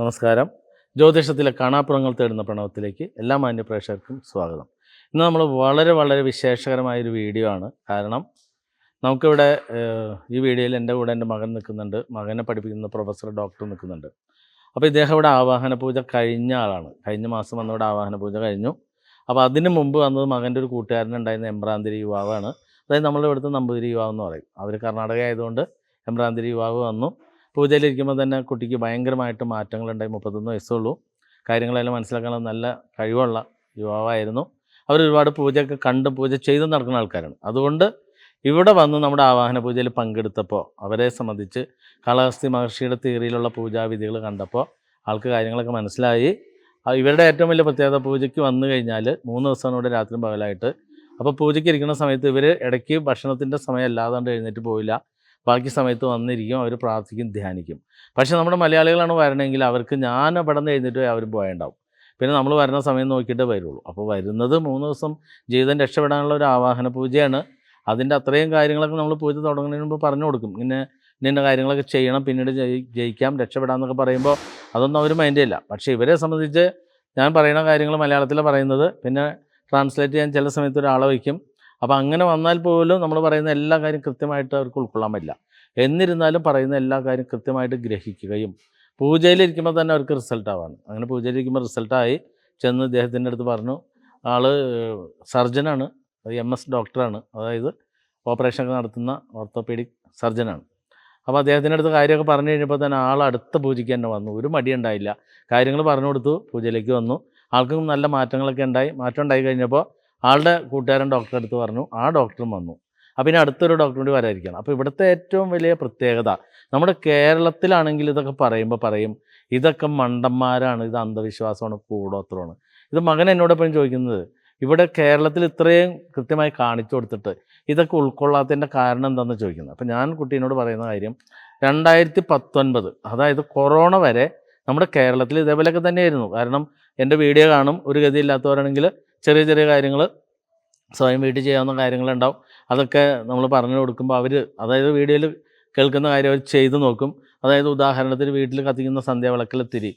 നമസ്കാരം. ജ്യോതിഷത്തിലെ കാണാപ്പുറങ്ങൾ തേടുന്ന പ്രണവത്തിലേക്ക് എല്ലാ മാന്യപ്രേക്ഷകർക്കും സ്വാഗതം. ഇന്ന് നമ്മൾ വളരെ വളരെ വിശേഷകരമായൊരു വീഡിയോ ആണ്. കാരണം നമുക്കിവിടെ ഈ വീഡിയോയിൽ എന്റെ കൂടെ എന്റെ മകൻ നിൽക്കുന്നുണ്ട്. മകനെ പഠിപ്പിക്കുന്ന പ്രൊഫസർ ഡോക്ടർ നിൽക്കുന്നുണ്ട്. അപ്പോൾ ഇദ്ദേഹം ഇവിടെ ആവാഹന പൂജ കഴിഞ്ഞ ആളാണ്. കഴിഞ്ഞ മാസം വന്നിവിടെ ആവാഹന പൂജ കഴിഞ്ഞു. അപ്പോൾ അതിന് മുമ്പ് വന്നത് മകന്റെ ഒരു കൂട്ടുകാരനുണ്ടായിരുന്ന എംബ്രാന്തിരി യുവാവാണ്. അതായത് നമ്മളിവിടുത്തെ നമ്പൂതിരി യുവാവ് എന്ന് പറയും. അവർ കർണാടക ആയതുകൊണ്ട് എംബ്രാന്തിരി യുവാവ് വന്നു. പൂജയിലിരിക്കുമ്പോൾ തന്നെ കുട്ടിക്ക് ഭയങ്കരമായിട്ട് മാറ്റങ്ങളുണ്ടായി. മുപ്പത്തൊന്ന് വയസ്സുള്ളൂ കാര്യങ്ങളെല്ലാം മനസ്സിലാക്കാനുള്ള നല്ല കഴിവുള്ള യുവാവായിരുന്നു. അവർ ഒരുപാട് പൂജയൊക്കെ കണ്ട് പൂജ ചെയ്ത് നടക്കുന്ന ആൾക്കാരാണ്. അതുകൊണ്ട് ഇവിടെ വന്ന് നമ്മുടെ ആവാഹന പൂജയിൽ പങ്കെടുത്തപ്പോൾ അവരെ സംബന്ധിച്ച് കാളഹസ്തി മഹർഷിയുടെ തിയറിയിലുള്ള പൂജാവിധികൾ കണ്ടപ്പോൾ ആൾക്ക് കാര്യങ്ങളൊക്കെ മനസ്സിലായി. ഇവരുടെ ഏറ്റവും വലിയ പ്രത്യേകത പൂജയ്ക്ക് വന്നു കഴിഞ്ഞാൽ മൂന്ന് ദിവസമാണ് ഇവിടെ രാത്രിയും പകലായിട്ട്. അപ്പോൾ പൂജയ്ക്ക് ഇരിക്കുന്ന സമയത്ത് ഇവർ ഇടയ്ക്ക് ഭക്ഷണത്തിന്റെ സമയം അല്ലാതാണ്ട് എഴുന്നേറ്റ് പോയില്ല ബാക്കി സമയത്ത് വന്നിരിക്കും അവർ പ്രാർത്ഥിക്കും ധ്യാനിക്കും. പക്ഷേ നമ്മുടെ മലയാളികളാണ് വരണമെങ്കിൽ അവർക്ക് ഞാൻ അവിടെ നിന്ന് എഴുന്നേറ്റ് അവർ പോയുണ്ടാവും. പിന്നെ നമ്മൾ വരുന്ന സമയം നോക്കിയിട്ടേ വരുള്ളൂ. അപ്പോൾ വരുന്നത് മൂന്ന് ദിവസം ജീവിതം രക്ഷപ്പെടാനുള്ള ഒരു ആവാഹന പൂജയാണ്. അതിന്റെ അത്രയും കാര്യങ്ങളൊക്കെ നമ്മൾ പൂജ തുടങ്ങുന്നതിന് മുമ്പ് പറഞ്ഞു കൊടുക്കും. ഇങ്ങനെ ഇന്ന കാര്യങ്ങളൊക്കെ ചെയ്യണം പിന്നീട് ജയി ജയിക്കാം രക്ഷപ്പെടാമെന്നൊക്കെ പറയുമ്പോൾ അതൊന്നും അവർ മൈൻഡ് ഇല്ല പക്ഷേ ഇവരെ സംബന്ധിച്ച് ഞാൻ പറയുന്ന കാര്യങ്ങൾ മലയാളത്തിൽ പറയുന്നത് പിന്നെ ട്രാൻസ്ലേറ്റ് ചെയ്യാൻ ചില സമയത്ത് ഒരാളെ വയ്ക്കും. അപ്പോൾ അങ്ങനെ വന്നാൽ പോലും നമ്മൾ പറയുന്ന എല്ലാ കാര്യം കൃത്യമായിട്ട് അവർക്ക് ഉൾക്കൊള്ളാൻ പറ്റില്ല. എന്നിരുന്നാലും പറയുന്ന എല്ലാ കാര്യം കൃത്യമായിട്ട് ഗ്രഹിക്കുകയും പൂജയിലിരിക്കുമ്പോൾ തന്നെ അവർക്ക് റിസൾട്ട് ആവാണ്. അങ്ങനെ പൂജയിലിരിക്കുമ്പോൾ റിസൾട്ടായി ചെന്ന് ഇദ്ദേഹത്തിന്റെ അടുത്ത് പറഞ്ഞു ആൾ സർജനാണ് എം എസ് ഡോക്ടറാണ് അതായത് ഓപ്പറേഷനൊക്കെ നടത്തുന്ന ഓർത്തോപീഡിക് സർജനാണ് അപ്പോൾ അദ്ദേഹത്തിന്റെ അടുത്ത് കാര്യമൊക്കെ പറഞ്ഞു കഴിഞ്ഞപ്പോൾ തന്നെ ആൾ അടുത്ത പൂജയ്ക്ക് തന്നെ വന്നു. ഒരു മടി ഉണ്ടായില്ല. കാര്യങ്ങൾ പറഞ്ഞു കൊടുത്തു പൂജയിലേക്ക് വന്നു. ആൾക്കും നല്ല മാറ്റങ്ങളൊക്കെ ഉണ്ടായി. മാറ്റം ഉണ്ടായി കഴിഞ്ഞപ്പോൾ ആളുടെ കൂട്ടുകാരൻ ഡോക്ടറെ അടുത്ത് പറഞ്ഞു ആ ഡോക്ടറും വന്നു. അപ്പോൾ പിന്നെ അടുത്തൊരു ഡോക്ടർ കൂടി വരാതിരിക്കണം അപ്പോൾ ഇവിടുത്തെ ഏറ്റവും വലിയ പ്രത്യേകത നമ്മുടെ കേരളത്തിലാണെങ്കിൽ ഇതൊക്കെ പറയുമ്പോൾ പറയും ഇതൊക്കെ മണ്ടന്മാരാണ് ഇത് അന്ധവിശ്വാസമാണ് കൂടോത്രമാണ്. ഇത് മകൻ എന്നോട് എപ്പോഴും ചോദിക്കുന്നത് ഇവിടെ കേരളത്തിൽ ഇത്രയും കൃത്യമായി കാണിച്ചു കൊടുത്തിട്ട് ഇതൊക്കെ ഉൾക്കൊള്ളാത്തതിന്റെ കാരണം എന്താണെന്ന് ചോദിക്കുന്നത്? അപ്പോൾ ഞാൻ കുട്ടീനോട് പറയുന്ന കാര്യം രണ്ടായിരത്തി പത്തൊൻപത് അതായത് കൊറോണ വരെ നമ്മുടെ കേരളത്തിൽ ഇതേപോലെയൊക്കെ തന്നെയായിരുന്നു. കാരണം എന്റെ വീഡിയോ കാണും ഒരു ഗതിയില്ലാത്തവരാണെങ്കിൽ ചെറിയ ചെറിയ കാര്യങ്ങൾ സ്വയം വീട്ടിൽ ചെയ്യാവുന്ന കാര്യങ്ങളുണ്ടാവും. അതൊക്കെ നമ്മൾ പറഞ്ഞു കൊടുക്കുമ്പോൾ അവർ അതായത് വീഡിയോയിൽ കേൾക്കുന്ന കാര്യം അവർ ചെയ്തു നോക്കും. അതായത് ഉദാഹരണത്തിന് വീട്ടിൽ കത്തിക്കുന്ന സന്ധ്യാവിളക്കിലെ തിരി.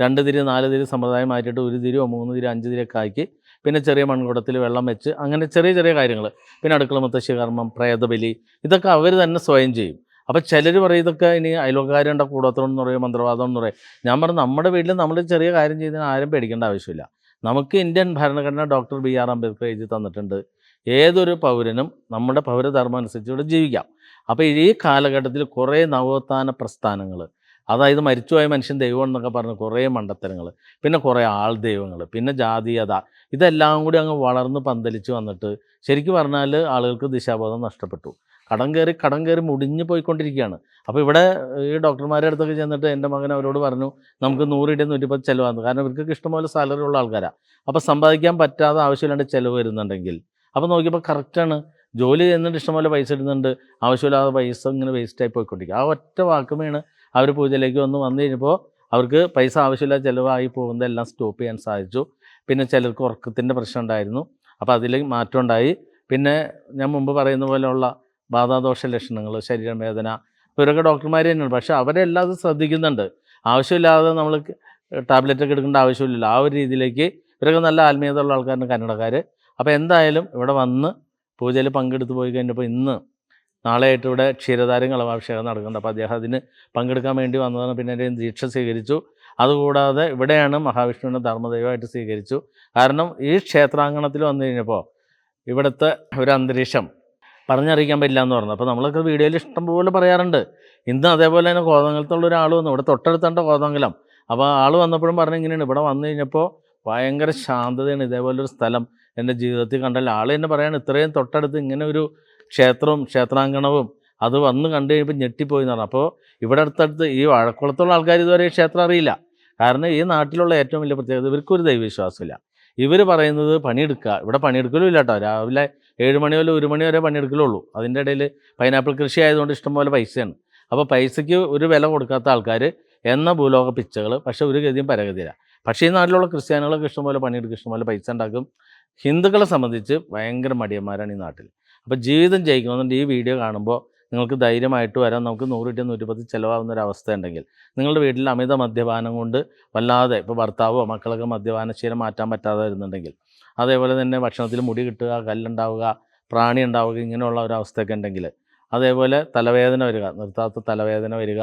രണ്ട് തിരി നാല് തിരി സമ്പ്രദായം മാറ്റിയിട്ട് ഒരു തിരിയോ മൂന്ന് തിരി അഞ്ച് തിരിയൊക്കെ ആക്കി. പിന്നെ ചെറിയ മൺകുടത്തിൽ വെള്ളം വെച്ച് അങ്ങനെ ചെറിയ ചെറിയ കാര്യങ്ങൾ പിന്നെ അടുക്കള മുത്തശ്ശി കർമ്മം പ്രേതബലി ഇതൊക്കെ അവർ തന്നെ സ്വയം ചെയ്യും. അപ്പോൾ ചിലർ പറയും ഇതൊക്കെ ഇനി അയൽവക്കാരുണ്ട കൂടോത്രം എന്ന് പറയും മന്ത്രവാദം എന്ന് പറയും. ഞാൻ പറഞ്ഞു നമ്മുടെ വീട്ടിൽ നമ്മൾ ചെറിയ കാര്യം ചെയ്തതിന് ആരും പേടിക്കേണ്ട ആവശ്യമില്ല. നമുക്ക് ഇന്ത്യൻ ഭരണഘടന ഡോക്ടർ ബി ആർ അംബേദ്കർ എഴുതി തന്നിട്ടുണ്ട്. ഏതൊരു പൗരനും നമ്മുടെ പൗരധർമ്മം അനുസരിച്ച് ഇവിടെ ജീവിക്കാം. അപ്പോൾ ഈ കാലഘട്ടത്തിൽ കുറേ നവോത്ഥാന പ്രസ്ഥാനങ്ങൾ അതായത് മരിച്ചുപോയ മനുഷ്യൻ ദൈവം എന്നൊക്കെ പറഞ്ഞ് കുറേ മണ്ടത്തരങ്ങൾ പിന്നെ കുറേ ആൾ ദൈവങ്ങൾ പിന്നെ ജാതീയത ഇതെല്ലാം കൂടി അങ്ങ് വളർന്ന് പന്തലിച്ച് വന്നിട്ട് ശരിക്കും പറഞ്ഞാൽ ആളുകൾക്ക് ദിശാബോധം നഷ്ടപ്പെട്ടു. കടം കയറി കടം കയറി മുടിഞ്ഞു പോയിക്കൊണ്ടിരിക്കുകയാണ്. അപ്പോൾ ഇവിടെ ഈ ഡോക്ടർമാരുടെ അടുത്തൊക്കെ ചെന്നിട്ട് എന്റെ മകൻ അവരോട് പറഞ്ഞു നമുക്ക് നൂറ് ഇടയിൽ നൂറ്റിപ്പത്ത് ചിലവാന്ന്. കാരണം ഇവർക്ക് ഇഷ്ടംപോലെ സാലറി ഉള്ള ആൾക്കാരാണ് അപ്പോൾ സമ്പാദിക്കാൻ പറ്റാതെ ആവശ്യമില്ലാണ്ട് ചിലവ് വരുന്നുണ്ടെങ്കിൽ. അപ്പോൾ നോക്കിയപ്പോൾ കറക്റ്റാണ് ജോലി ചെയ്യുന്നുണ്ട് ഇഷ്ടംപോലെ പൈസ ഇടുന്നുണ്ട്. ആവശ്യമില്ലാതെ പൈസ ഇങ്ങനെ വേസ്റ്റായി പോയിക്കൊണ്ടിരിക്കുക. ആ ഒറ്റ വാക്കുമേണ് അവർ പൂജയിലേക്ക് വന്ന് വന്നു കഴിഞ്ഞപ്പോൾ അവർക്ക് പൈസ ആവശ്യമില്ലാതെ ചിലവായി പോകുന്നതെല്ലാം സ്റ്റോപ്പ് ചെയ്യാൻ സാധിച്ചു. പിന്നെ ചിലർക്ക് ഉറക്കത്തിന്റെ പ്രശ്നം ഉണ്ടായിരുന്നു. അപ്പോൾ അതിൽ മാറ്റം ഉണ്ടായി. പിന്നെ ഞാൻ മുമ്പ് പറയുന്ന പോലെയുള്ള ബാധാദോഷ ലക്ഷണങ്ങൾ ശരീരവേദന ഇവരൊക്കെ ഡോക്ടർമാർ തന്നെയാണ്. പക്ഷേ അവരെല്ലാം അത് ശ്രദ്ധിക്കുന്നുണ്ട്. ആവശ്യമില്ലാതെ നമ്മൾ ടാബ്ലറ്റ് ഒക്കെ എടുക്കേണ്ട ആവശ്യമില്ലല്ലോ. ആ ഒരു രീതിയിലേക്ക് ഇവരൊക്കെ നല്ല ആത്മീയത ഉള്ള ആൾക്കാരാണ് കന്നഡക്കാർ അപ്പോൾ എന്തായാലും ഇവിടെ വന്ന് പൂജയിൽ പങ്കെടുത്ത് പോയി കഴിഞ്ഞപ്പോൾ ഇന്ന് നാളെയായിട്ട് ഇവിടെ ക്ഷീരധാരം കളഭാഭിഷേകം നടക്കുന്നുണ്ട്. അപ്പോൾ അദ്ദേഹം അതിന് പങ്കെടുക്കാൻ വേണ്ടി വന്നതാണ്. പിന്നെ എന്റെ ദീക്ഷ സ്വീകരിച്ചു. അതുകൂടാതെ ഇവിടെയാണ് മഹാവിഷ്ണുവിനെ ധർമ്മദൈവമായിട്ട് സ്വീകരിച്ചു. കാരണം ഈ ക്ഷേത്രാങ്കണത്തിൽ വന്നു കഴിഞ്ഞപ്പോൾ ഇവിടുത്തെ ഒരു അന്തരീക്ഷം പറഞ്ഞറിയിക്കാൻ പറ്റില്ല എന്ന് പറഞ്ഞു. അപ്പോൾ നമ്മളൊക്കെ വീഡിയോയിൽ ഇഷ്ടംപോലെ പറയാറുണ്ട്. ഇന്ന് അതേപോലെ തന്നെ കോതങ്കലത്തുള്ള ഒരാൾ വന്നു. ഇവിടെ തൊട്ടടുത്തേണ്ട കോതങ്കലം അപ്പോൾ ആൾ വന്നപ്പോഴും പറഞ്ഞു ഇങ്ങനെയാണ്. ഇവിടെ വന്നു കഴിഞ്ഞപ്പോൾ ഭയങ്കര ശാന്തതയാണ്. ഇതേപോലൊരു സ്ഥലം എന്റെ ജീവിതത്തിൽ കണ്ടാൽ ആൾ തന്നെ പറയാണ് ഇത്രയും തൊട്ടടുത്ത് ഇങ്ങനെ ഒരു ക്ഷേത്രവും ക്ഷേത്രാങ്കണവും അത് വന്ന് കണ്ടു കഴിഞ്ഞപ്പോൾ ഞെട്ടിപ്പോയി എന്ന് പറഞ്ഞു. അപ്പോൾ ഇവിടെ അടുത്തടുത്ത് ഈ വഴക്കുളത്തുള്ള ആൾക്കാർ ഇതുവരെ ക്ഷേത്രം അറിയില്ല. കാരണം ഈ നാട്ടിലുള്ള ഏറ്റവും വലിയ പ്രത്യേകത ഇവർക്കൊരു ദൈവവിശ്വാസമില്ല. ഇവർ പറയുന്നത് പണിയെടുക്കുക. ഇവിടെ പണിയെടുക്കലും ഇല്ല കേട്ടോ. രാവിലെ ഏഴ് മണി മുതൽ ഒരു മണി വരെ പണിയെടുക്കലുള്ളൂ. അതിന്റെ ഇടയിൽ പൈനാപ്പിൾ കൃഷി ആയതുകൊണ്ട് ഇഷ്ടംപോലെ പൈസയാണ്. അപ്പോൾ പൈസയ്ക്ക് ഒരു വില കൊടുക്കാത്ത ആൾക്കാർ എന്ന ഭൂലോക പിച്ചകൾ പക്ഷേ ഒരു ഗതിയും പരഗതിയില്ല. പക്ഷേ ഈ നാട്ടിലുള്ള ക്രിസ്ത്യാനികളൊക്കെ ഇഷ്ടംപോലെ പണിയെടുക്കും ഇഷ്ടംപോലെ പൈസ ഉണ്ടാക്കും. ഹിന്ദുക്കളെ സംബന്ധിച്ച് ഭയങ്കര മടിയന്മാരാണ് ഈ നാട്ടിൽ. അപ്പോൾ ജീവിതം ജയിക്കണമെന്നുണ്ട് ഈ വീഡിയോ കാണുമ്പോൾ നിങ്ങൾക്ക് ധൈര്യമായിട്ട് വരാം. നമുക്ക് നൂറ് കിട്ടിയ നൂറ്റിപ്പത്ത് ചിലവാകുന്ന ഒരു അവസ്ഥ ഉണ്ടെങ്കിൽ. നിങ്ങളുടെ വീട്ടിൽ അമിത മദ്യപാനം കൊണ്ട് വല്ലാതെ ഇപ്പോൾ ഭർത്താവോ മക്കളൊക്കെ മദ്യപാനശീലം മാറ്റാൻ പറ്റാതെ വരുന്നുണ്ടെങ്കിൽ അതേപോലെ തന്നെ ഭക്ഷണത്തിൽ മുടി കിട്ടുക കല്ലുണ്ടാവുക പ്രാണി ഉണ്ടാവുക ഇങ്ങനെയുള്ള ഒരവസ്ഥയൊക്കെ ഉണ്ടെങ്കിൽ അതേപോലെ തലവേദന വരിക നിർത്താത്ത തലവേദന വരിക.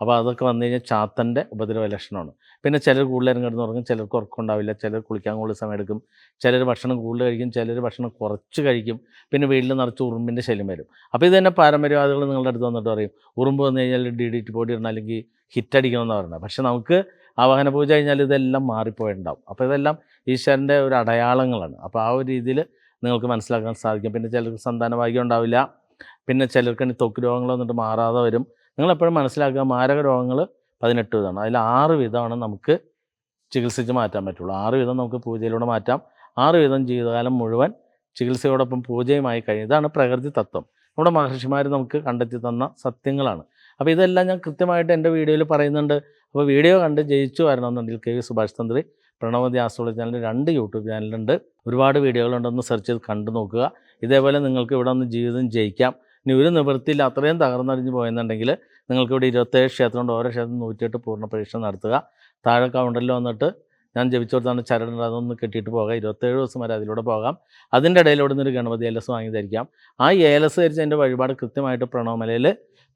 അപ്പോൾ അതൊക്കെ വന്നു കഴിഞ്ഞാൽ ചാത്തന്റെ ഉപദ്രവ ലക്ഷണമാണ് പിന്നെ ചിലർ കൂടുതൽ നേരം കിടന്ന് ഉറങ്ങും ചിലർക്ക് ഉറക്കമുണ്ടാവില്ല ചിലർ കുളിക്കാൻ കൂടുതൽ സമയം എടുക്കും ചിലർ ഭക്ഷണം കൂടുതൽ കഴിക്കും ചിലർ ഭക്ഷണം കുറച്ച് കഴിക്കും പിന്നെ വീട്ടിൽ നിറച്ച് ഉറുമ്പിന്റെ ശല്യം വരും. അപ്പോൾ ഇത് തന്നെ പാരമ്പര്യവാദികൾ നിങ്ങളുടെ അടുത്ത് വന്നിട്ട് പറയും ഉറുമ്പ് വന്നു കഴിഞ്ഞാൽ ഡി ഡി ടി പൊടി ഇടണം അല്ലെങ്കിൽ ഹിറ്റ് അടിക്കണമെന്ന് പറയുന്നത്. പക്ഷേ നമുക്ക് ആവാഹന പൂജ കഴിഞ്ഞാൽ ഇതെല്ലാം മാറിപ്പോയിട്ടുണ്ടാവും അപ്പോൾ ഇതെല്ലാം ഈശ്വരന്റെ ഒരു അടയാളങ്ങളാണ്. അപ്പോൾ ആ ഒരു രീതിയിൽ നിങ്ങൾക്ക് മനസ്സിലാക്കാൻ സാധിക്കും. പിന്നെ ചിലർക്ക് സന്താന ഭാഗ്യം ഉണ്ടാവില്ല. പിന്നെ ചിലർക്ക് ത്വക്ക് രോഗങ്ങൾ വന്നിട്ട് മാറാതെ വരും. നിങ്ങളെപ്പോഴും മനസ്സിലാക്കുക മാരക രോഗങ്ങൾ പതിനെട്ട് വിധമാണ് അതിൽ ആറ് വിധമാണ് നമുക്ക് ചികിത്സിച്ച് മാറ്റാൻ പറ്റുള്ളൂ. ആറ് വിധം നമുക്ക് പൂജയിലൂടെ മാറ്റാം. ആറ് വിധം ജീവിതകാലം മുഴുവൻ ചികിത്സയോടൊപ്പം പൂജയുമായി കഴിയും. ഇതാണ് പ്രകൃതി തത്വം. നമ്മുടെ മഹർഷിമാർ നമുക്ക് കണ്ടെത്തി തന്ന സത്യങ്ങളാണ്. അപ്പോൾ ഇതെല്ലാം ഞാൻ കൃത്യമായിട്ട് എന്റെ വീഡിയോയിൽ പറയുന്നുണ്ട്. അപ്പോൾ വീഡിയോ കണ്ട് ജയിച്ചു വരണമെന്നുണ്ടെങ്കിൽ K V Subhash Tantri Pranavathi astrology channel രണ്ട് യൂട്യൂബ് ചാനലുണ്ട്. ഒരുപാട് വീഡിയോകളുണ്ടെന്ന് സെർച്ച് ചെയ്ത് കണ്ടു നോക്കുക. ഇതേപോലെ നിങ്ങൾക്ക് ഇവിടെ ഒന്ന് ജീവിതം ജയിക്കാം. ഇനി ഒരു നിവൃത്തിയിൽ അത്രയും തകർന്നടിഞ്ഞ് പോയെന്നുണ്ടെങ്കിൽ നിങ്ങൾക്ക് ഇവിടെ ഇരുപത്തേഴ് ക്ഷേത്രമുണ്ട് ഓരോ ക്ഷേത്രം നൂറ്റിയെട്ട് പൂർണ പരീക്ഷ നടത്തുക. താഴെ കൗണ്ടറിൽ വന്നിട്ട് ഞാൻ ജപിച്ചു കൊടുത്താണ് ചരടുണ്ട് അതൊന്ന് കെട്ടിയിട്ട് പോകാം. ഇരുപത്തേഴ് ദിവസം വരെ അതിലൂടെ പോകാം. അതിന്റെ ഇവിടെ നിന്നൊരു ഗണപതി ഏലസ് വാങ്ങി ധരിക്കാം. ആ ഏലസ് ധരിച്ച് എന്റെ വഴിപാട് കൃത്യമായിട്ട് പ്രണവമലയിൽ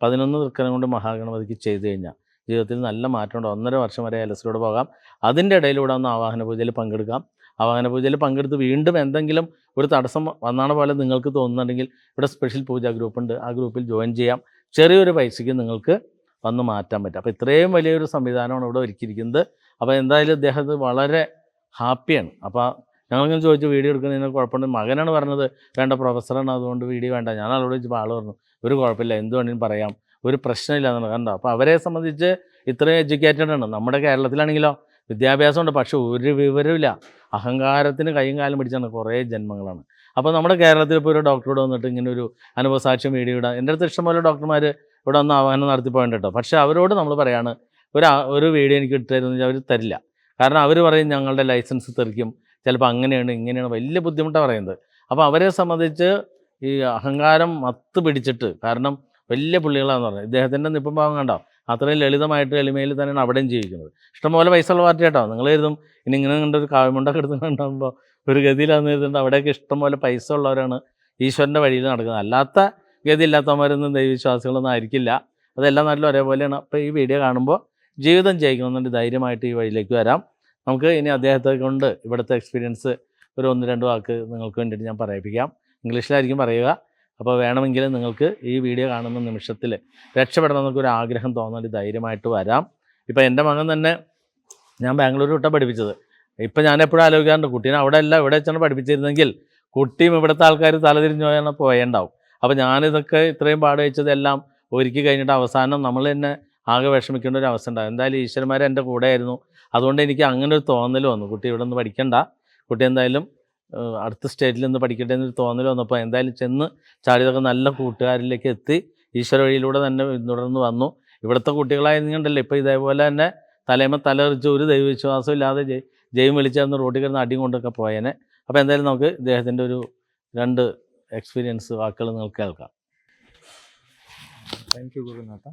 പതിനൊന്ന് തൃക്കരം കൊണ്ട് മഹാഗണപതിക്ക് ചെയ്തു കഴിഞ്ഞാൽ ജീവിതത്തിൽ നല്ല മാറ്റമുണ്ട്. ഒന്നര വർഷം വരെ ഏലസിലൂടെ പോകാം. അതിന്റെ ഇടയിലൂടെ ഒന്ന് ആവാഹന പൂജയിൽ പങ്കെടുക്കാം. ആവാഹന പൂജയിൽ പങ്കെടുത്ത് വീണ്ടും എന്തെങ്കിലും ഒരു തടസ്സം വന്നാണ് പോലെ നിങ്ങൾക്ക് തോന്നുന്നുണ്ടെങ്കിൽ ഇവിടെ സ്പെഷ്യൽ പൂജാ ഗ്രൂപ്പുണ്ട് ആ ഗ്രൂപ്പിൽ ജോയിൻ ചെയ്യാം. ചെറിയൊരു പൈസയ്ക്ക് നിങ്ങൾക്ക് വന്ന് മാറ്റാൻ പറ്റും. അപ്പോൾ ഇത്രയും വലിയൊരു സംവിധാനമാണ് ഇവിടെ ഒരുക്കിയിരിക്കുന്നത്. അപ്പോൾ എന്തായാലും ഇദ്ദേഹത്തെ വളരെ ഹാപ്പിയാണ്. അപ്പോൾ ഞങ്ങളിങ്ങനെ ചോദിച്ചു വീഡിയോ എടുക്കുന്നതിന് കുഴപ്പമുണ്ട് മകനാണ് പറഞ്ഞത് വേണ്ട പ്രൊഫസറാണ് അതുകൊണ്ട് വീഡിയോ വേണ്ട. ഞാൻ ആളോട് ചോദിച്ചപ്പോൾ ആൾ പറഞ്ഞു ഒരു കുഴപ്പമില്ല. എന്ത് വേണമെങ്കിലും പറയാം. ഒരു പ്രശ്നമില്ല എന്നാണ് കണ്ടോ? അപ്പോൾ അവരെ സംബന്ധിച്ച് ഇത്രയും എഡ്യൂക്കേറ്റഡ് ആണ്. നമ്മുടെ കേരളത്തിലാണെങ്കിലോ വിദ്യാഭ്യാസമുണ്ട് പക്ഷേ ഒരു വിവരമില്ല അഹങ്കാരത്തിന് കൈയും കാലം പിടിച്ചാണ് കുറേ ജന്മങ്ങളാണ്. അപ്പോൾ നമ്മുടെ കേരളത്തിൽ ഇപ്പോൾ ഒരു ഡോക്ടറോട് വന്നിട്ട് ഇങ്ങനെ ഒരു അനുഭവസാക്ഷ്യം വീഡിയോ ഇടാം എന്റെ അടുത്ത് ഇഷ്ടംപോലെ ഡോക്ടർമാർ ഇവിടെ വന്ന് ആഹ്വാനം നടത്തി പോയിട്ടുണ്ട് കേട്ടോ. പക്ഷേ അവരോട് നമ്മൾ പറയാണ് ഒരു ഒരു വീഡിയോ എനിക്ക് ഇട്ടായിരുന്നു അവർ തരില്ല. കാരണം അവർ പറയും ഞങ്ങളുടെ ലൈസൻസ് തെറിക്കും. ചിലപ്പോൾ അങ്ങനെയാണ് ഇങ്ങനെയാണ് വലിയ ബുദ്ധിമുട്ടാണ് പറയുന്നത്. അപ്പോൾ അവരെ സംബന്ധിച്ച് ഈ അഹങ്കാരം മത്ത് പിടിച്ചിട്ട് കാരണം വലിയ പുള്ളികളാന്ന് പറഞ്ഞത്. ഇദ്ദേഹത്തിന്റെ നിപ്പം ഭാഗം കണ്ടോ? അത്രയും ലളിതമായിട്ട് എളിമയിൽ തന്നെയാണ് അവിടെയും ജീവിക്കുന്നത്. ഇഷ്ടംപോലെ പൈസ ഉള്ള പാർട്ടി കേട്ടോ. നിങ്ങൾ എഴുതും ഇനി ഇങ്ങനെ കണ്ട ഒരു കാവ്യമുണ്ടൊക്കെ എടുത്തുകൊണ്ടാകുമ്പോൾ ഒരു ഗതിയിലാന്ന് എഴുതുന്നത് അവിടെയൊക്കെ ഇഷ്ടംപോലെ പൈസ ഉള്ളവരാണ് ഈശ്വരന്റെ വഴിയിൽ നടക്കുന്നത്. അല്ലാത്ത ഗതിയില്ലാത്തവരൊന്നും ദൈവവിശ്വാസികളൊന്നും ആയിരിക്കില്ല. അതെല്ലാം നല്ല ഒരേപോലെയാണ്. അപ്പോൾ ഈ വീഡിയോ കാണുമ്പോൾ ജീവിതം ജയിക്കണമെന്നുണ്ട്. ധൈര്യമായിട്ട് ഈ വഴിയിലേക്ക് വരാം. നമുക്ക് ഇനി അദ്ദേഹത്തെ കൊണ്ട് ഇവിടുത്തെ എക്സ്പീരിയൻസ് ഒരു ഒന്ന് രണ്ട് വാക്ക് നിങ്ങൾക്ക് വേണ്ടിയിട്ട് ഞാൻ പറയിപ്പിക്കാം. ഇംഗ്ലീഷിലായിരിക്കും പറയുക. അപ്പോൾ വേണമെങ്കിൽ നിങ്ങൾക്ക് ഈ വീഡിയോ കാണുന്ന നിമിഷത്തിൽ രക്ഷപ്പെടണം എന്നൊക്കെ ഒരു ആഗ്രഹം തോന്നാൽ ധൈര്യമായിട്ട് വരാം. ഇപ്പോൾ എന്റെ മകൻ തന്നെ ഞാൻ ബാംഗ്ലൂർ വിട്ടാണ് പഠിപ്പിച്ചത്. ഇപ്പം ഞാൻ എപ്പോഴും ആലോചിക്കാറുണ്ട് കുട്ടീനെ അവിടെ അല്ല ഇവിടെ വെച്ചാണ് പഠിപ്പിച്ചിരുന്നെങ്കിൽ കുട്ടിയും ഇവിടുത്തെ ആൾക്കാർ തലതിരിഞ്ഞു പോയാണ് പോയേണ്ടാവും. അപ്പോൾ ഞാനിതൊക്കെ ഇത്രയും പാട് വെച്ചതെല്ലാം ഒരുക്കി കഴിഞ്ഞിട്ട് അവസാനം നമ്മൾ തന്നെ ആകെ വിഷമിക്കേണ്ട ഒരു അവസ്ഥ ഉണ്ടാകും എന്തായാലും ഈശ്വരന്മാർ എന്റെ കൂടെ ആയിരുന്നു അതുകൊണ്ട് എനിക്ക് അങ്ങനെ ഒരു തോന്നൽ വന്നു. കുട്ടി ഇവിടെ നിന്ന് പഠിക്കണ്ട. കുട്ടി എന്തായാലും അടുത്ത സ്റ്റേറ്റിൽ നിന്ന് പഠിക്കട്ടെ എന്നൊരു തോന്നൽ വന്നപ്പോൾ എന്തായാലും ചെന്ന് ചാടിയതൊക്കെ നല്ല കൂട്ടുകാരിലേക്ക് എത്തി. ഈശ്വര വഴിയിലൂടെ തന്നെ പിന്തുടർന്ന് വന്നു. ഇവിടുത്തെ കുട്ടികളായിരുന്നുണ്ടല്ലോ ഇപ്പോൾ ഇതേപോലെ തന്നെ തലേമ തലറിച്ച് ഒരു ദൈവവിശ്വാസം ഇല്ലാതെ ജയ് ജയം വിളിച്ചാന്ന് റോഡിൽ കിടന്ന് അടിയും കൊണ്ടൊക്കെ പോയേനെ. അപ്പോൾ എന്തായാലും നമുക്ക് ഇദ്ദേഹത്തിന്റെ ഒരു രണ്ട് എക്സ്പീരിയൻസ് വാക്കുകൾ നിങ്ങൾക്ക് കേൾക്കാം. Thank you ഗുരുനാഥ.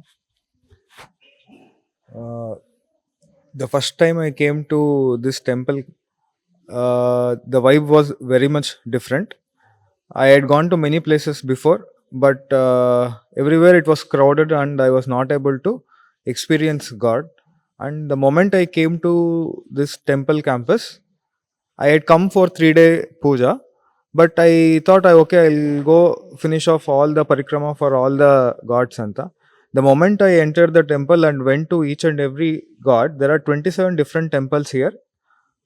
The first time I I to this temple uh, the vibe was very much different. I had gone to many places before, but uh, everywhere it was crowded and I was not able to experience God. And the moment I came to this temple campus, I had come for three day puja, but I thought I okay, I'll go finish off all the parikrama for all the gods anta. The moment I entered the temple and went to each and every god, there are 27 different temples here.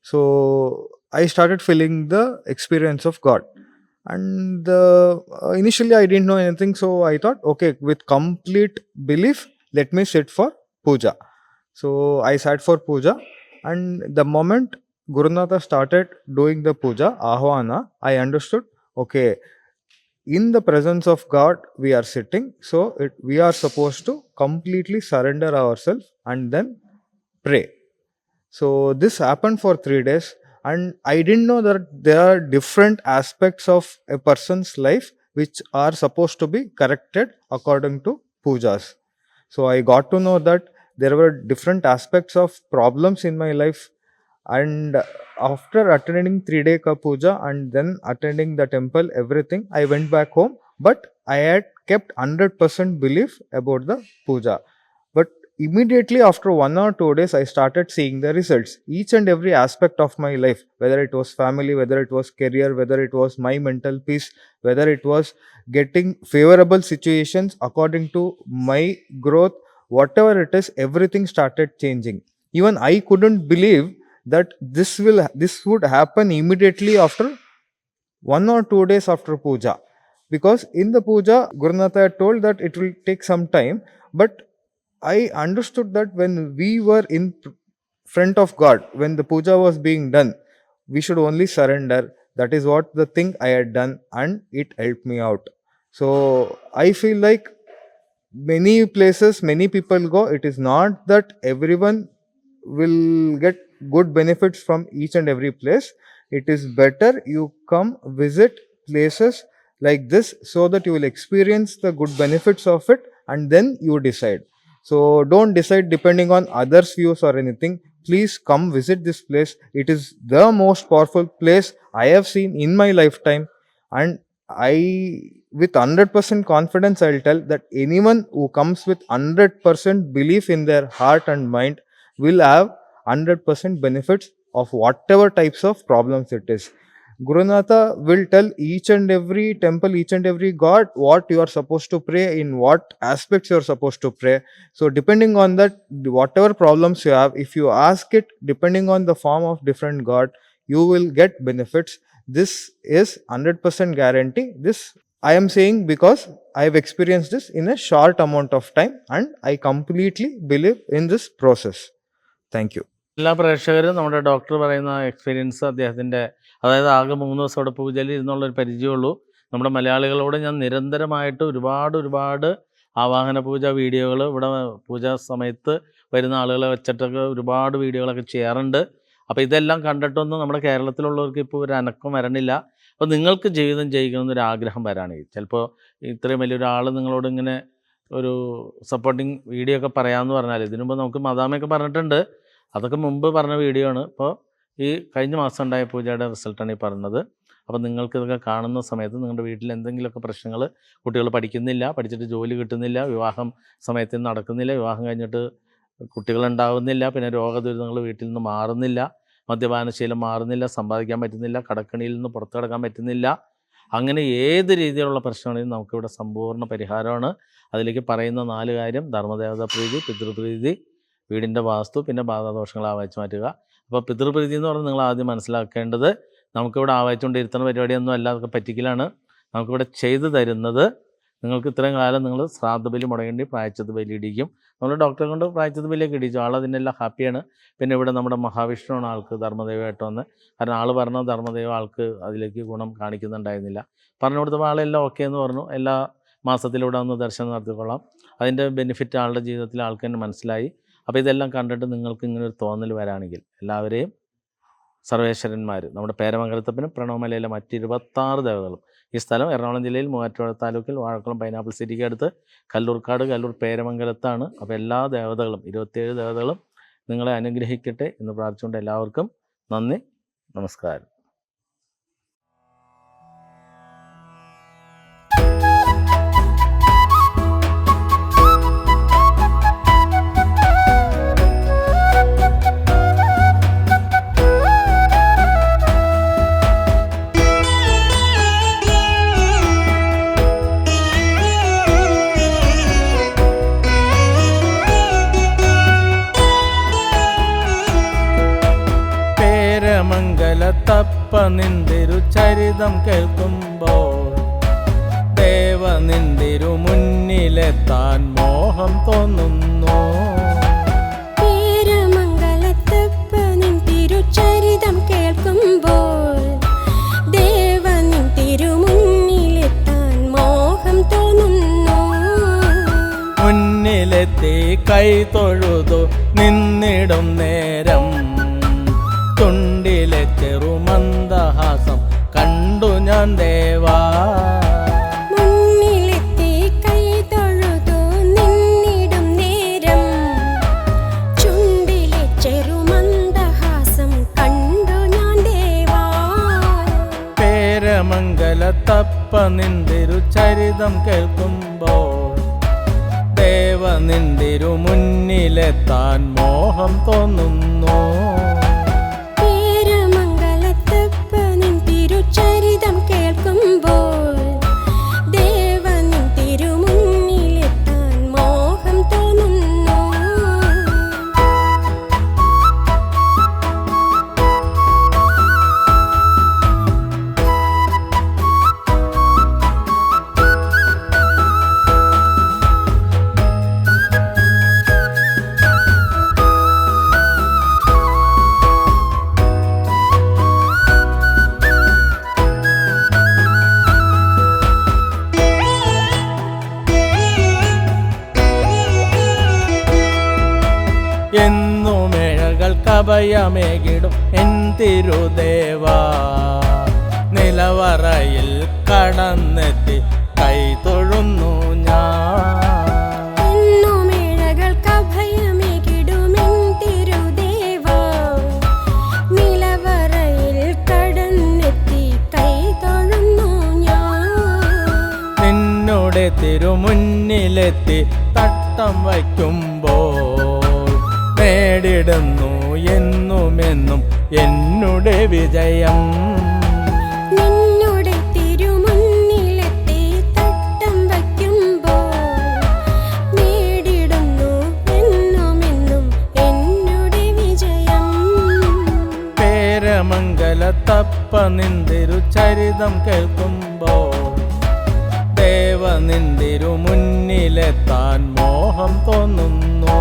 So I started feeling the experience of God. And uh, initially I didn't know anything, so I thought, okay, with complete belief, let me sit for puja. So I sat for puja, and the moment Gurunatha started doing the puja, ahvana, I understood, okay, in the presence of God, we are sitting, so it, we are supposed to completely surrender ourselves and then pray. So this happened for three days, and I didn't know that there are different aspects of a person's life which are supposed to be corrected according to pujas. So I got to know that there were different aspects of problems in my life. And after attending 3 day ka puja and then attending the temple everything i went back home. But i had kept 100% belief about the puja immediately after one or two days i started seeing the results. Each and every aspect of my life whether it was family whether it was career whether it was my mental peace whether it was getting favorable situations according to my growth whatever it is everything started changing. Even i couldn't believe that this will this would happen immediately after one or two days after puja. Because in the puja gurunatha told that it will take some time but i understood that when we were in front of god when the puja was being done we should only surrender. That is what the thing i had done and it helped me out. So i feel like many places many people go it is not that everyone will get good benefits from each and every place. It is better you come visit places like this so that you will experience the good benefits of it and then you decide so don't decide depending on others views or anything. Please come visit this place. It is the most powerful place i have seen in my lifetime. And i with 100% confidence i'll tell that anyone who comes with 100% belief in their heart and mind will have 100% benefits of whatever types of problems it is gurunatha will tell each and every temple each and every god what you are supposed to pray in what aspects you are supposed to pray so depending on that whatever problems you have if you ask it depending on the form of different god you will get benefits this is 100% guarantee this i am saying because i have experienced this in a short amount of time and i completely believe in this process thank you എല്ലാ പ്രേക്ഷകരും നമ്മുടെ doctor പറയുന്ന experience അദ്ദേഹത്തിൻ്റെ അതായത് ആകെ മൂന്ന് ദിവസം അവിടെ പൂജയിൽ ഇരുന്നുള്ളൊരു പരിചയമുള്ളൂ നമ്മുടെ മലയാളികളോട് ഞാൻ നിരന്തരമായിട്ട് ഒരുപാട് ഒരുപാട് ആവാഹന പൂജ വീഡിയോകൾ ഇവിടെ പൂജാ സമയത്ത് വരുന്ന ആളുകളെ വെച്ചിട്ടൊക്കെ ഒരുപാട് വീഡിയോകളൊക്കെ ചെയ്യാറുണ്ട്. അപ്പോൾ ഇതെല്ലാം കണ്ടിട്ടൊന്നും നമ്മുടെ കേരളത്തിലുള്ളവർക്ക് ഇപ്പോൾ ഒരു അനക്കം വരണില്ല. അപ്പോൾ നിങ്ങൾക്ക് ജീവിതം ചെയ്യിക്കണമെന്നൊരു ആഗ്രഹം വരാണെങ്കിൽ ചിലപ്പോൾ ഇത്രയും വലിയൊരാൾ നിങ്ങളോട് ഇങ്ങനെ ഒരു സപ്പോർട്ടിങ് വീഡിയോ ഒക്കെ പറയാമെന്ന് പറഞ്ഞാൽ ഇതിനുമ്പോൾ നമുക്ക് മദാമയൊക്കെ പറഞ്ഞിട്ടുണ്ട്. അതൊക്കെ മുമ്പ് പറഞ്ഞ വീഡിയോ ആണ്. ഇപ്പോൾ ഈ കഴിഞ്ഞ മാസം ഉണ്ടായ പൂജയുടെ റിസൾട്ടാണ് ഈ പറഞ്ഞത്. അപ്പോൾ നിങ്ങൾക്ക് ഇതൊക്കെ കാണുന്ന സമയത്ത് നിങ്ങളുടെ വീട്ടിൽ എന്തെങ്കിലുമൊക്കെ പ്രശ്നങ്ങൾ കുട്ടികൾ പഠിക്കുന്നില്ല പഠിച്ചിട്ട് ജോലി കിട്ടുന്നില്ല വിവാഹം സമയത്ത് നടക്കുന്നില്ല വിവാഹം കഴിഞ്ഞിട്ട് കുട്ടികളുണ്ടാവുന്നില്ല പിന്നെ രോഗദുരിതങ്ങൾ വീട്ടിൽ നിന്ന് മാറുന്നില്ല മദ്യപാനശീലം മാറുന്നില്ല സമ്പാദിക്കാൻ പറ്റുന്നില്ല കടക്കണിയിൽ നിന്ന് പുറത്തു കിടക്കാൻ പറ്റുന്നില്ല. അങ്ങനെ ഏത് രീതിയിലുള്ള പ്രശ്നമാണെങ്കിലും നമുക്കിവിടെ സമ്പൂർണ പരിഹാരമാണ്. അതിലേക്ക് പറയുന്ന നാല് കാര്യം. ധർമ്മദേവതാ പ്രീതി പിതൃപ്രീതി വീടിന്റെ വാസ്തു പിന്നെ ബാധാദോഷങ്ങൾ ആവാച്ച് മാറ്റുക. അപ്പോൾ പിതൃപ്രീതി എന്ന് പറഞ്ഞാൽ നിങ്ങൾ ആദ്യം മനസ്സിലാക്കേണ്ടത് നമുക്കിവിടെ ആവായിച്ചുകൊണ്ടിരുത്തുന്ന പരിപാടിയൊന്നും അല്ല അതൊക്കെ പറ്റിക്കലാണ്. നമുക്കിവിടെ ചെയ്തു തരുന്നത് നിങ്ങൾക്ക് ഇത്രയും കാലം നിങ്ങൾ ശ്രാദ്ധ ബലി മുടങ്ങേണ്ടി പ്രായച്ചത് ബലി ഇടിക്കും നമ്മൾ ഡോക്ടറെ കൊണ്ട് പ്രായച്ചത് ബലിയൊക്കെ ഇടിച്ചു ആൾ അതിനെല്ലാം ഹാപ്പിയാണ്. പിന്നെ ഇവിടെ നമ്മുടെ മഹാവിഷ്ണുവാണ് ആൾക്ക് ധർമ്മദൈവമായിട്ട് വന്ന്. കാരണം ആൾ പറഞ്ഞ ധർമ്മദൈവം ആൾക്ക് അതിലേക്ക് ഗുണം കാണിക്കുന്നുണ്ടായിരുന്നില്ല. പറഞ്ഞു കൊടുത്തപ്പോൾ ആളെല്ലാം ഓക്കെ എന്ന് പറഞ്ഞു. എല്ലാ മാസത്തിലൂടെ ഒന്ന് ദർശനം നടത്തിക്കൊള്ളാം. അതിന്റെ ബെനിഫിറ്റ് ആളുടെ ജീവിതത്തിൽ ആൾക്ക് മനസ്സിലായി. അപ്പോൾ ഇതെല്ലാം കണ്ടിട്ട് നിങ്ങൾക്ക് ഇങ്ങനെ ഒരു തോന്നൽ വരാണെങ്കിൽ എല്ലാവരെയും സർവേശ്വരന്മാർ നമ്മുടെ പേരമംഗലത്തപ്പനും പ്രണവമലയിലെ മറ്റ് ഇരുപത്താറ് ദേവതകളും. ഈ സ്ഥലം എറണാകുളം ജില്ലയിൽ മൂവാറ്റുപുഴ താലൂക്കിൽ വാഴക്കുളം പൈനാപ്പിൾ സിറ്റിക്ക് അടുത്ത് കല്ലൂർക്കാട് കല്ലൂർ പേരമംഗലത്താണ്. അപ്പോൾ എല്ലാ ദേവതകളും ഇരുപത്തിയേഴ് ദേവതകളും നിങ്ങളെ അനുഗ്രഹിക്കട്ടെ എന്ന് പ്രാർത്ഥിച്ചുകൊണ്ട് എല്ലാവർക്കും നന്ദി നമസ്കാരം. പേരമംഗലത്തപ്പ നിന്തിരു ചരിതം കേൾക്കുമ്പോൾ ദേവ നിന്തിരു മുന്നിലെത്താൻ മോഹം തോന്നുന്നു. തിരുമുന്നിലെത്താൻ മോഹം തോന്നുന്നു. മുന്നിലെത്തി കൈ തൊഴുതു നിന്നിടും നേരം ഞാൻ ദേവാ. മംഗലത്തപ്പ നിന്തിരു ചരിതം കേൾക്കുമ്പോൾ ദേവ നിന്തിരു മുന്നിലെത്താൻ മോഹം തോന്നുന്നു. എന്നുമിഴകൾ കഭയമേകിടും എൻ തിരുദേവ. നിലവറയിൽ കടന്നെത്തി കൈ തൊഴുന്നു ഞാൻ. തിരുമുന്നിലെത്തി തട്ടം വയ്ക്കുമ്പോൾ നേടിടുന്നു എന്നുമെന്നും എന്നുടെ വിജയം. പേരമംഗലത്തപ്പ നിന്തിരു ചരിതം കേൾക്കുമ്പോൾ ദേവ നിന്തിരു മുന്നിലെത്താൻ മോഹം തോന്നുന്നു.